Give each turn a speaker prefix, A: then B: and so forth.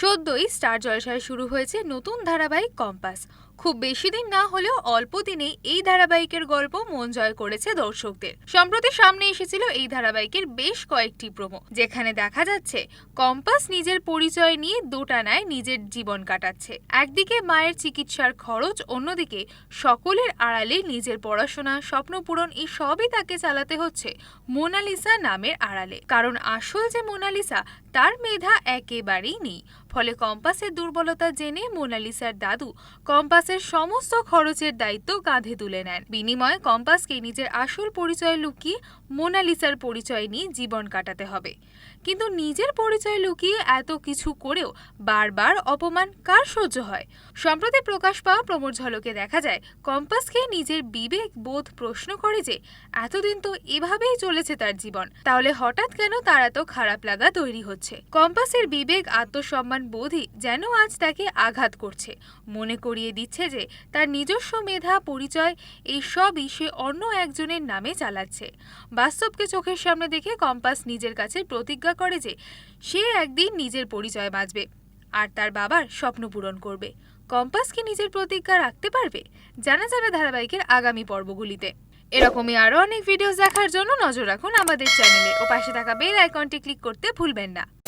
A: সদ্যই star জলসায় শুরু হয়েছে নতুন ধারাবাহিক কম্পাস। খুব বেশি দিন না হলেও অল্প দিনেই এই ধারাবাহিকের গল্প মন জয় করেছে দর্শকদের। সম্প্রতি সামনে এসেছিল এই ধারাবাহিকের বেশ কয়েকটি প্রোমো, যেখানে দেখা যাচ্ছে কম্পাস নিজের পরিচয় নিয়ে দোটানায় নিজের জীবন কাটাচ্ছে। একদিকে মায়ের চিকিৎসার খরচ, অন্যদিকে সকলের আড়ালে নিজের পড়াশোনা, স্বপ্ন পূরণ এই সবই তাকে চালাতে হচ্ছে মোনালিসা নামের আড়ালে। কারণ আসল যে মোনালিসা, তার মেধা একেবারেই নেই। ফলে কম্পাসের দুর্বলতা জেনে মোনালিসার দাদু কম্পাসের সমস্ত খরচের দায়িত্ব কাঁধে তুলে নেন। বিনিময়ে কম্পাসকে নিজের আসল পরিচয় লুকিয়ে মোনালিসার পরিচয় নিয়ে জীবন কাটাতে হবে। কিন্তু নিজের পরিচয় লুকিয়ে এত কিছু করেও বারবার অপমান কার সহ্য হয়? সম্প্রতি প্রকাশ পাওয়া প্রমোর ঝলকে দেখা যায়, কম্পাসকে নিজের বিবেক বোধ প্রশ্ন করে যে, এতদিন তো এভাবেই চলেছে তার জীবন, তাহলে হঠাৎ কেন তার এত খারাপ লাগা তৈরি হচ্ছে? কম্পাসের বিবেক আত্মসম্মান বোধই যেন আজ তাকে আঘাত করছে। মনে করিয়ে দিচ্ছে যে তার নিজস্ব মেধা, পরিচয়, এই সবই সে অন্য একজনের নামে চালাচ্ছে। বাস্তবকে চোখের সামনে দেখে কম্পাস নিজের কাছে প্রতিজ্ঞা করে যে সে একদিন নিজের পরিচয় বাঁচবে আর তার বাবার স্বপ্ন পূরণ করবে। কম্পাস কি নিজের প্রতিজ্ঞা রাখতে পারবে? জানা যাবে ধারাবাহিকের আগামী পর্বগুলিতে। এরকমই আরও অনেক ভিডিওস দেখার জন্য নজর রাখুন আমাদের চ্যানেলে ও পাশে থাকা বেল আইকনটি ক্লিক করতে ভুলবেন না।